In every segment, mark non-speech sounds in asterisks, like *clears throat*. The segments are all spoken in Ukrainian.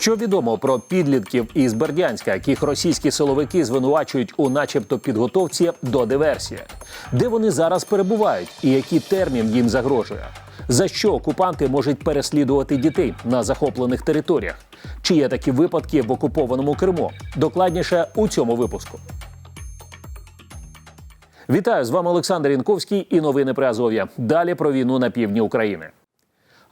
Що відомо про підлітків із Бердянська, яких російські силовики звинувачують у, начебто, підготовці до диверсії, де вони зараз перебувають і який термін їм загрожує? За що окупанти можуть переслідувати дітей на захоплених територіях? Чи є такі випадки в окупованому Криму? Докладніше у цьому випуску. Вітаю з вами Олександр Інковський і новини при Азов'я. Далі про війну на півдні України.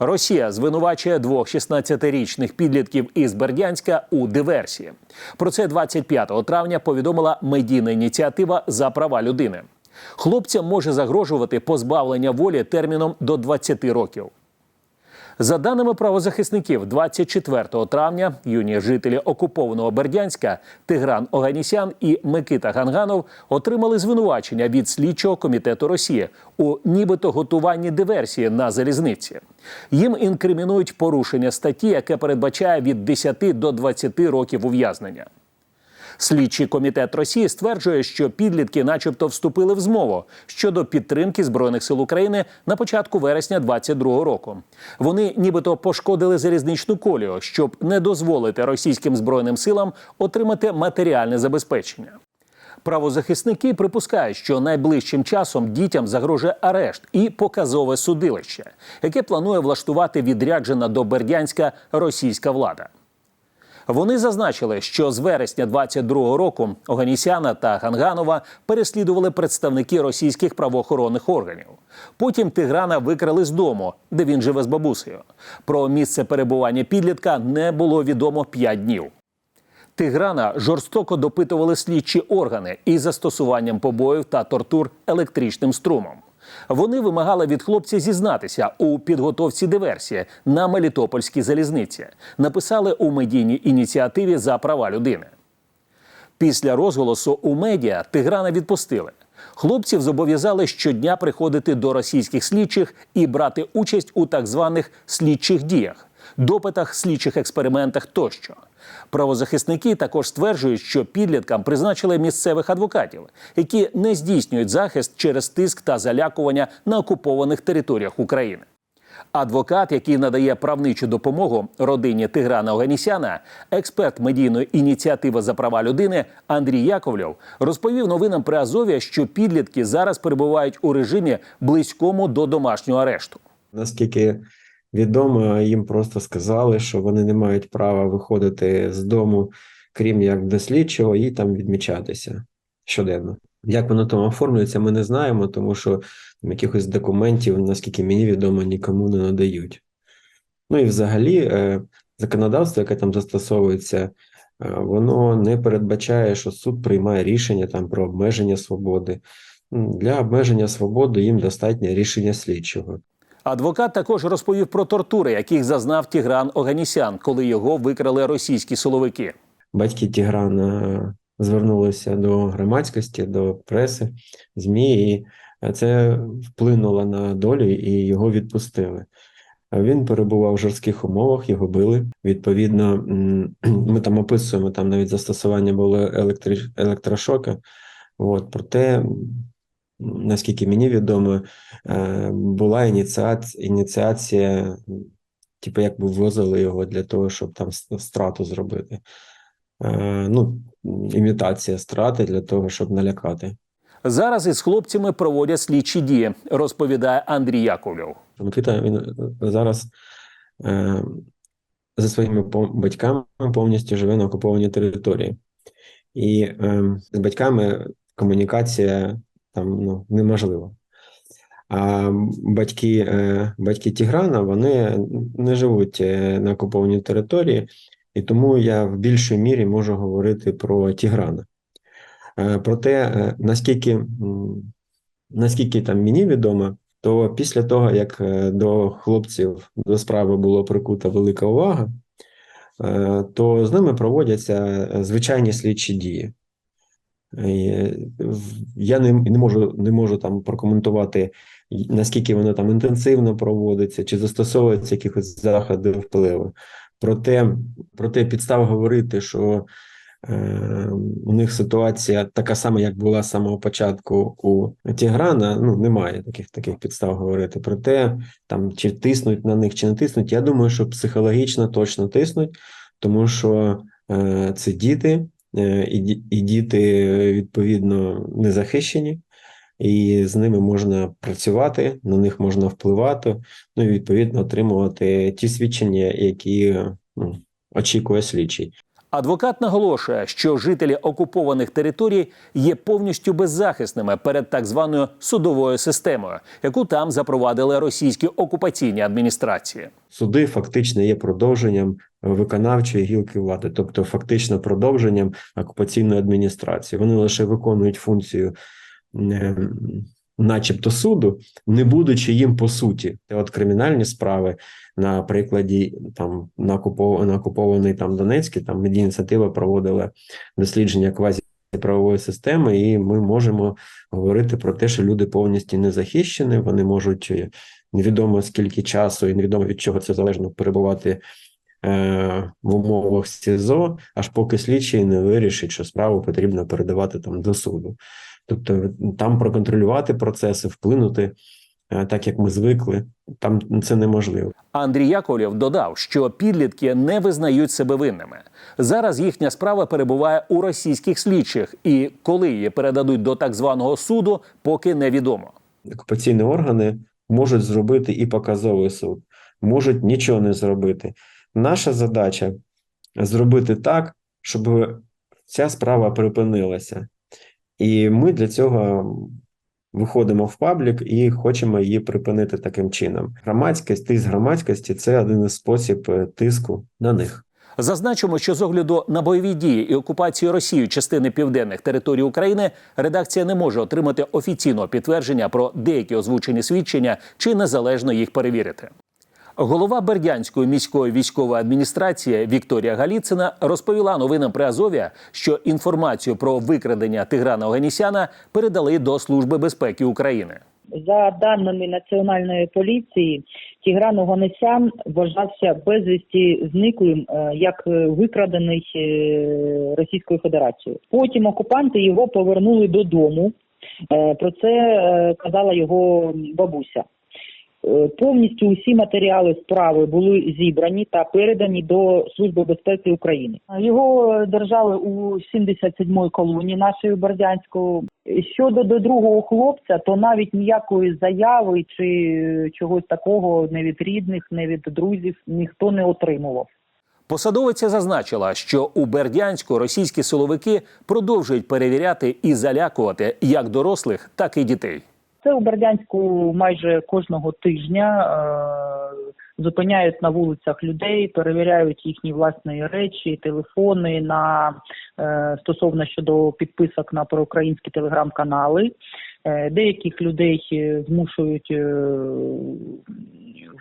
Росія звинувачує двох 16-річних підлітків із Бердянська у диверсії. Про це 25 травня повідомила медійна ініціатива за права людини. Хлопцям може загрожувати позбавлення волі терміном до 20 років. За даними правозахисників, 24 травня юні жителі окупованого Бердянська Тигран Оганісян і Микита Ганганов отримали звинувачення від слідчого комітету Росії у нібито готуванні диверсії на залізниці. Їм інкримінують порушення статті, яке передбачає від 10 до 20 років ув'язнення. Слідчий комітет Росії стверджує, що підлітки, начебто, вступили в змову щодо підтримки збройних сил України на початку вересня 22-го року. Вони нібито пошкодили залізничну колію, щоб не дозволити російським збройним силам отримати матеріальне забезпечення. Правозахисники припускають, що найближчим часом дітям загрожує арешт і показове судилище, яке планує влаштувати відряджена до Бердянська російська влада. Вони зазначили, що з вересня 22-го року Оганісяна та Ганганова переслідували представники російських правоохоронних органів. Потім Тиграна викрали з дому, де він живе з бабусею. Про місце перебування підлітка не було відомо 5 днів. Тиграна жорстоко допитували слідчі органи із застосуванням побоїв та тортур електричним струмом. Вони вимагали від хлопця зізнатися у підготовці диверсії на Мелітопольській залізниці. Написали у медійній ініціативі за права людини. Після розголосу у медіа Тиграна відпустили. Хлопців зобов'язали щодня приходити до російських слідчих і брати участь у так званих слідчих діях, допитах, слідчих експериментах тощо. Правозахисники також стверджують, що підліткам призначили місцевих адвокатів, які не здійснюють захист через тиск та залякування на окупованих територіях України. Адвокат, який надає правничу допомогу родині Тиграна Оганісяна, експерт медійної ініціативи за права людини Андрій Яковлєв, розповів новинам при Азові, що підлітки зараз перебувають у режимі близькому до домашнього арешту. Наскільки відомо, їм просто сказали, що вони не мають права виходити з дому, крім як до слідчого, і там відмічатися щоденно. Як воно там оформлюється, ми не знаємо, тому що якихось документів, наскільки мені відомо, нікому не надають. Ну і взагалі, е, законодавство, яке там застосовується, е, воно не передбачає, що суд приймає рішення там про обмеження свободи. Для обмеження свободи їм достатньо рішення слідчого. Адвокат також розповів про тортури, яких зазнав Тігран Оганісян, коли його викрали російські силовики. батьки Тіграна звернулися до громадськості, до преси, ЗМІ, і це вплинуло на долю, і його відпустили. Він перебував в жорстких умовах, його били. Відповідно, *clears throat* ми там описуємо, там навіть застосування було електри... електрошока. От, проте, наскільки мені відомо, е, була ініціація, типу, як би ввозили його для того, щоб там страту зробити. Е, Ну, імітація страти для того, щоб налякати. Зараз із хлопцями проводять слідчі дії, розповідає Андрій Яковлєв. Микита він зараз е, за своїми батьками повністю живе на окупованій території. І е, з батьками комунікація там ну, неможлива. А батьки, е, батьки Тіграна вони не живуть е, на окупованій території, і тому я в більшій мірі можу говорити про Тіграна. Е, Проте, е, наскільки, наскільки там мені відомо, то після того, як до хлопців до справи було прикута велика увага, то з ними проводяться звичайні слідчі дії. Е, Я не, не можу, не можу там прокоментувати, наскільки воно там інтенсивно проводиться, чи застосовуються якихось заходи впливу. Проте, проте підстав говорити, що е, у них ситуація така сама, як була з самого початку у Тіграна. Ну, немає таких таких підстав говорити. Проте там чи тиснуть на них, чи не тиснуть. Я думаю, що психологічно точно тиснуть, тому що е, це діти, і, діти е, відповідно не захищені, і з ними можна працювати, на них можна впливати, ну і відповідно отримувати ті свідчення, які ну, очікує слідчий. Адвокат наголошує, що жителі окупованих територій є повністю беззахисними перед так званою судовою системою, яку там запровадили російські окупаційні адміністрації. Суди фактично є продовженням виконавчої гілки влади, тобто фактично продовженням окупаційної адміністрації. Вони лише виконують функцію, е, начебто, суду, не будучи їм по суті. Це от кримінальні справи на прикладі там на окупований, там Донецький, там медіініціатива проводила дослідження квазі. Правової системи, і ми можемо говорити про те, що люди повністю не захищені, вони можуть е, невідомо скільки часу і невідомо від чого це залежно перебувати е, в умовах СІЗО, аж поки слідчий не вирішить, що справу потрібно передавати там до суду. Тобто там проконтролювати процеси, вплинути е, так, як ми звикли, там це неможливо. Андрій Яковлєв додав, що підлітки не визнають себе винними. Зараз їхня справа перебуває у російських слідчих, і коли її передадуть до так званого суду, поки невідомо. окупаційні органи можуть зробити і показовий суд, можуть нічого не зробити. Наша задача зробити так, щоб ця справа припинилася. І ми для цього виходимо в паблік і хочемо її припинити таким чином. Громадськість, тиск громадськості це один із спосіб е, тиску на них. Зазначимо, що з огляду на бойові дії і окупацію Росією частини південних територій України редакція не може отримати офіційного підтвердження про деякі озвучені свідчення чи незалежно їх перевірити. Голова Бердянської міської військової адміністрації Вікторія Галіцина розповіла новинам при Азов'я, що інформацію про викрадення Тиграна Оганісяна передали до Служби безпеки України. За даними Національної поліції, Тігран Оганесян вважався безвісті зниклим е, як е, викрадений е, Російською Федерацією. Потім окупанти його повернули додому. Про це казала його бабуся. Е, Повністю усі матеріали справи були зібрані та передані до Служби безпеки України. Його держали у 77-й колонії нашої Бердянської. Щодо до другого хлопця, то навіть ніякої заяви чи чогось такого не від рідних, не від друзів ніхто не отримував. Посадовиця зазначила, що у Бердянську російські силовики продовжують перевіряти і залякувати як дорослих, так і дітей. Це у Бердянську майже кожного тижня е, зупиняють на вулицях людей, перевіряють їхні власні речі, телефони на е, стосовно щодо підписок на проукраїнські телеграм-канали. Е, деяких людей е, змушують е,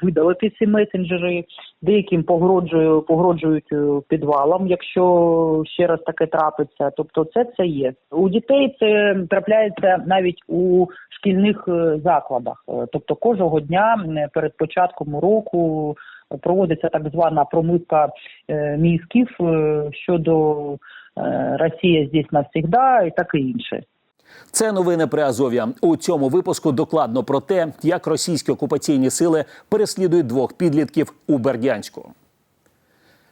видалити ці месенджери, деяким погрожують, погрожують е, підвалом, якщо ще раз таке трапиться. Тобто, це все є. У дітей це трапляється навіть у шкільних е, закладах. Е, Тобто кожного дня перед початком уроку проводиться так звана промивка мізків щодо Росія здесь навсегда і таке інше. Це новини при Азов'я. У цьому випуску докладно про те, як російські окупаційні сили переслідують двох підлітків у Бердянську.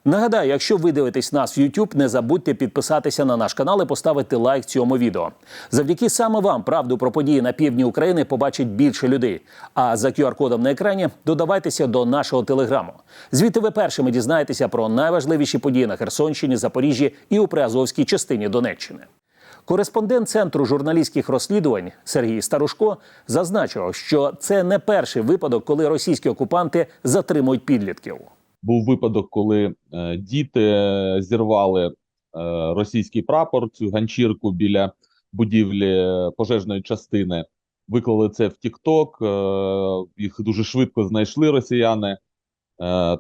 Нагадаю, якщо ви дивитесь нас в YouTube, не забудьте підписатися на наш канал і поставити лайк цьому відео. Завдяки саме вам правду про події на півдні України побачить більше людей. А за QR-кодом на екрані додавайтеся до нашого телеграму. Звідти ви першими дізнаєтеся про найважливіші події на Херсонщині, Запоріжжі і у Приазовській частині Донеччини. Кореспондент центру журналістських розслідувань Сергій Старушко зазначив, що це не перший випадок, коли російські окупанти затримують підлітків. був випадок, коли е, діти зірвали е, російський прапор, цю ганчірку біля будівлі пожежної частини. Виклали це в TikTok, е, їх дуже швидко знайшли росіяни.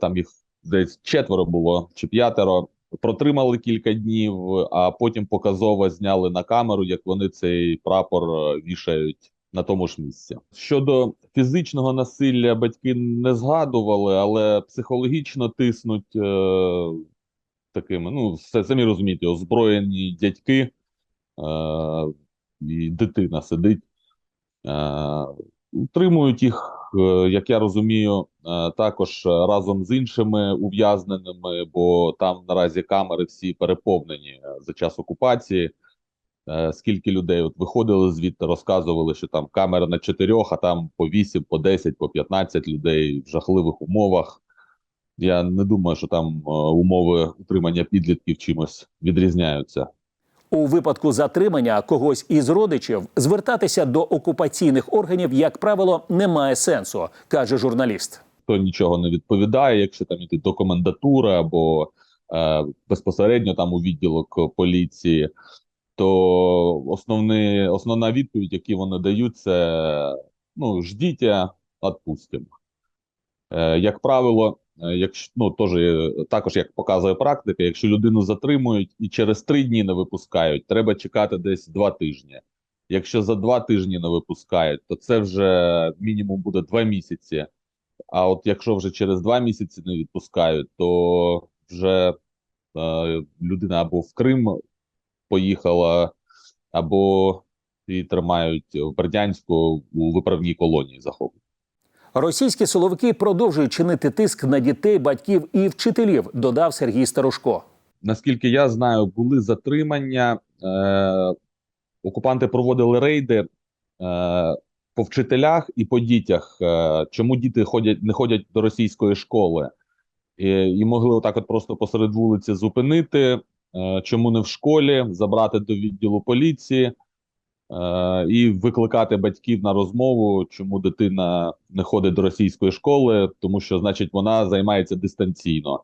Там їх десь четверо було чи п'ятеро. Протримали кілька днів, а потім показово зняли на камеру, як вони цей прапор е, вішають на тому ж місці. Щодо фізичного насилля батьки не згадували, але психологічно тиснуть е, такими, ну, все, самі розумієте, озброєні дядьки, е, і дитина сидить. Е, Утримують їх, е, як я розумію, е, також е, разом з іншими ув'язненими, бо там наразі камери всі переповнені за час окупації. Скільки людей от виходили звідти, розказували, що там камера на чотирьох, а там по 8, по 10, по 15 людей в жахливих умовах. Я не думаю, що там умови утримання підлітків чимось відрізняються. У випадку затримання когось із родичів звертатися до окупаційних органів, як правило, немає сенсу, каже журналіст. хто нічого не відповідає, якщо там іти до комендатури або е, безпосередньо там у відділок поліції, то основний, основна відповідь, яку вони дають, це ну, ждіть, відпустимо. Е, як правило, якщо ну теж е, також як показує практика, якщо людину затримують і через три дні не випускають, треба чекати десь два тижні. Якщо за два тижні не випускають, то це вже мінімум буде два місяці. А от якщо вже через два місяці не відпускають, то вже е, людина або в Крим поїхала, або її тримають в Бердянську у виправній колонії захоплені. Російські силовики продовжують чинити тиск на дітей, батьків і вчителів, додав Сергій Старушко. Наскільки я знаю, були затримання. Е, окупанти проводили рейди е, по вчителях і по дітях. Е, чому діти ходять, не ходять до російської школи? І, і могли отак от просто посеред вулиці зупинити. Е, чому не в школі, забрати до відділу поліції і викликати батьків на розмову, чому дитина не ходить до російської школи, тому що, значить, вона займається дистанційно.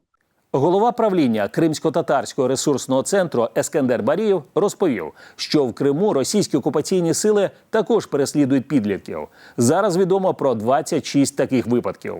Голова правління Кримсько-татарського ресурсного центру Ескендер Барієв розповів, що в Криму російські окупаційні сили також переслідують підлітків. Зараз відомо про 26 таких випадків.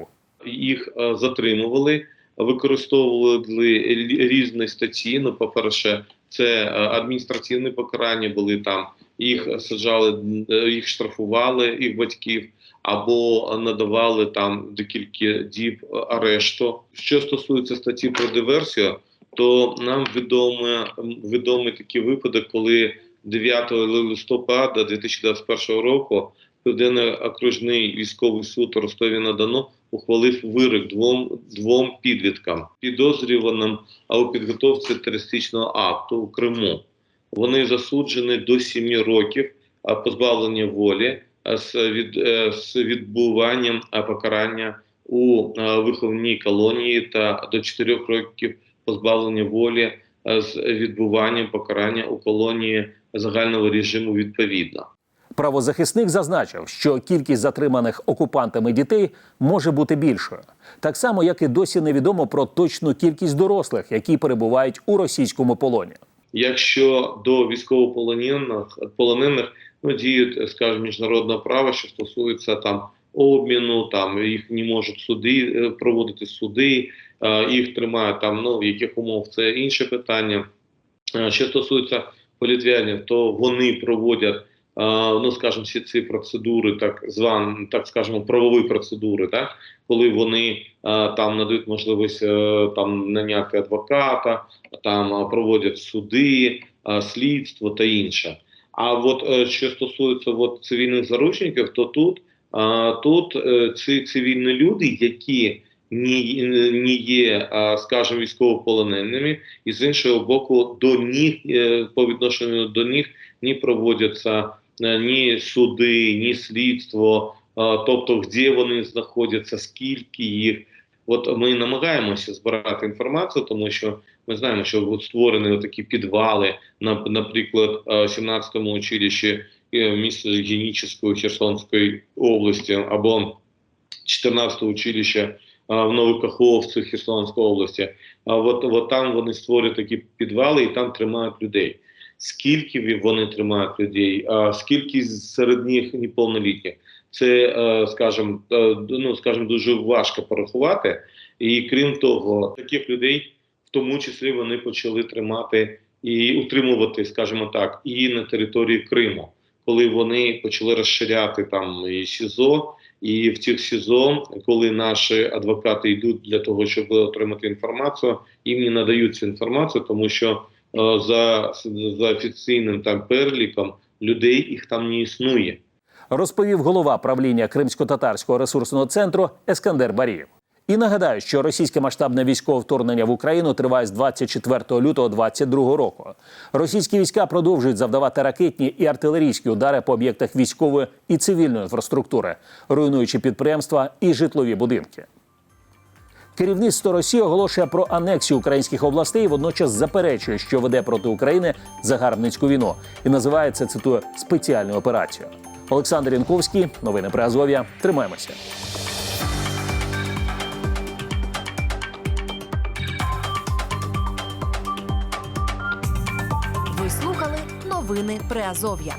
їх е, затримували, використовували рі- різні статті. Ну, по-перше, це е, адміністративні покарання були там. Їх саджали, е, їх штрафували, їх батьків, або надавали там декілька діб арешту. Що стосується статті про диверсію, то нам відомо, відомий такий випадок, коли 9 листопада 2021 року Південний окружний військовий суд Ростові на Дону ухвалив вирок двом, двом підліткам, підозрюваним у підготовці терористичного акту у Криму. Вони засуджені до 7 років позбавлення волі з, від, е, з відбуванням покарання у виховній колонії та до 4 років позбавлення волі з відбуванням покарання у колонії загального режиму відповідно. Правозахисник зазначив, що кількість затриманих окупантами дітей може бути більшою, так само як і досі невідомо про точну кількість дорослих, які перебувають у російському полоні. Якщо до військовополонених полонених ну, діють, скажімо, міжнародне право, що стосується там обміну, там їх не можуть суди е, проводити суди, е, їх тримають там, ну в яких умов це інше питання. Е, Що стосується політв'янів, то вони проводять. Ну, скажімо, всі ці процедури, так звані, так скажемо, правові процедури, так коли вони там надають можливість е, там наняти адвоката, там проводять суди, слідство та інше. А от е, що стосується от, цивільних заручників, то тут, тут е, ці цивільні люди, які не є, скажімо, військовополоненими, і з іншого боку, до них по відношенню до них не проводяться ні суди, ні слідство, е, тобто де вони знаходяться, скільки їх. От ми намагаємося збирати інформацію, тому що ми знаємо, що от створені такі підвали, наприклад, е, в 17-му училищі е, в Херсонської області, або 14-го училища е, в Новокаховці Херсонської області. А от, от там вони створюють такі підвали і там тримають людей. Скільки вони тримають людей, а скільки серед них неповнолітніх? Це, е, скажімо, е, ну, скажімо, дуже важко порахувати. І крім того, таких людей в тому числі вони почали тримати і утримувати, скажімо так, і на території Криму, коли вони почали розширяти там і СІЗО, і в цих СІЗО, коли наші адвокати йдуть для того, щоб отримати інформацію, їм не надають цю інформацію, тому що за, за офіційним там переліком людей їх там не існує. розповів голова правління Кримсько-татарського ресурсного центру Ескандер Барієв. І нагадаю, що російське масштабне військове вторгнення в Україну триває з 24 лютого 2022 року. Російські війська продовжують завдавати ракетні і артилерійські удари по об'єктах військової і цивільної інфраструктури, руйнуючи підприємства і житлові будинки. Керівництво Росії оголошує про анексію українських областей, водночас заперечує, що веде проти України загарбницьку війну, і називає це цитую спеціальною операцією. Олександр Янковський, новини при Азов'я. Тримаємося. Ви слухали новини Приазов'я.